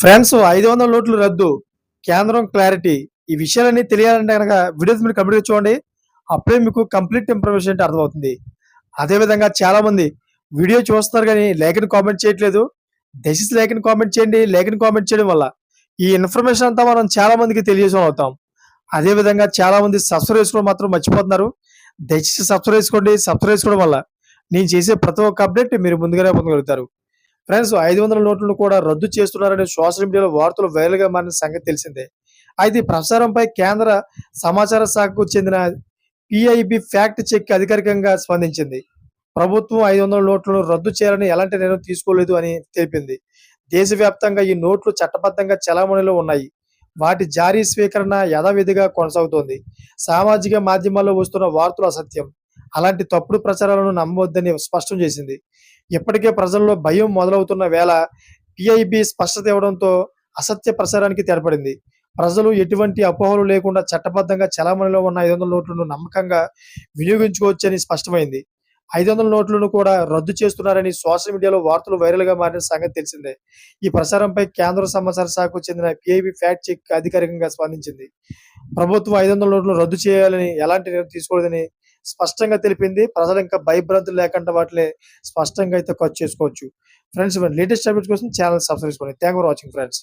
Friends ఐదు వందల నోట్లు రద్దు. కేంద్రం క్లారిటీ. ఈ విషయాలన్నీ తెలియాలంటే కనుక వీడియోస్ మీరు కంప్లీట్ చూడండి. అప్పుడే మీకు కంప్లీట్ ఇన్ఫర్మేషన్ అంటే అర్థమవుతుంది. అదేవిధంగా చాలా మంది వీడియో చూస్తున్నారు కానీ లేఖని కామెంట్ చేయట్లేదు. దయచేసి లేఖని కామెంట్ చేయండి. లేఖని కామెంట్ చేయడం వల్ల ఈ ఇన్ఫర్మేషన్ అంతా మనం చాలా మందికి తెలియజేసం అవుతాం. అదేవిధంగా చాలా మంది సబ్స్క్రైబ్ చేసుకోవడం మాత్రం మర్చిపోతున్నారు. దయచేసి సబ్స్క్రైబ్ చేసుకోండి. సబ్స్క్రైబ్ చేసుకోవడం వల్ల నేను చేసే ప్రతి ఒక్క అప్డేట్ మీరు ముందుగానే పొందగలుగుతారు. ఫ్రెండ్స్ ఐదు వందల నోట్లను కూడా రద్దు చేస్తున్నారని సోషల్ మీడియాలో వార్తలు వైరల్గా మారిన సంగతి తెలిసిందే. అయితే ప్రసారంపై కేంద్ర సమాచార శాఖకు చెందిన పిఐబి ఫ్యాక్ట్ చెక్ అధికారికంగా స్పందించింది. ప్రభుత్వం ఐదు వందల నోట్లను రద్దు చేయాలని ఎలాంటి నిర్ణయం తీసుకోలేదు అని తెలిపింది. దేశవ్యాప్తంగా ఈ నోట్లు చట్టబద్ధంగా చలామణిలో ఉన్నాయి. వాటి జారీ స్వీకరణ యథావిధిగా కొనసాగుతోంది. సామాజిక మాధ్యమాల్లో వస్తున్న వార్తలు అసత్యం. అలాంటి తప్పుడు ప్రచారాలను నమ్మవద్దని స్పష్టం చేసింది. ఇప్పటికే ప్రజల్లో భయం మొదలవుతున్న వేళ పిఐబి స్పష్టత ఇవ్వడంతో అసత్య ప్రచారానికి తెరపడింది. ప్రజలు ఎటువంటి అపోహలు లేకుండా చట్టబద్ధంగా చలామణిలో ఉన్న ఐదు వందల నోట్లను నమ్మకంగా వినియోగించుకోవచ్చని స్పష్టమైంది. ఐదు వందల నోట్లను కూడా రద్దు చేస్తున్నారని సోషల్ మీడియాలో వార్తలు వైరల్గా మారిన సంగతి తెలిసిందే. ఈ ప్రచారంపై కేంద్ర సమాచార శాఖకు చెందిన పిఐబి ఫ్యాక్ట్ చెక్ అధికారికంగా స్పందించింది. ప్రభుత్వం ఐదు వందల నోట్లను రద్దు చేయాలని ఎలాంటి నిర్ణయం తీసుకోలేదని స్పష్టంగా తెలిపింది. ప్రజలు ఇంకా భయభ్రాంతులు లేకుండా వాటిని స్పష్టంగా అయితే ఖర్చు చేసుకోవచ్చు. ఫ్రెండ్స్ లేటెస్ట్ అప్డేట్స్ కోసం ఛానల్ సబ్స్క్రైబ్ చేసుకోండి. Thank for watching friends.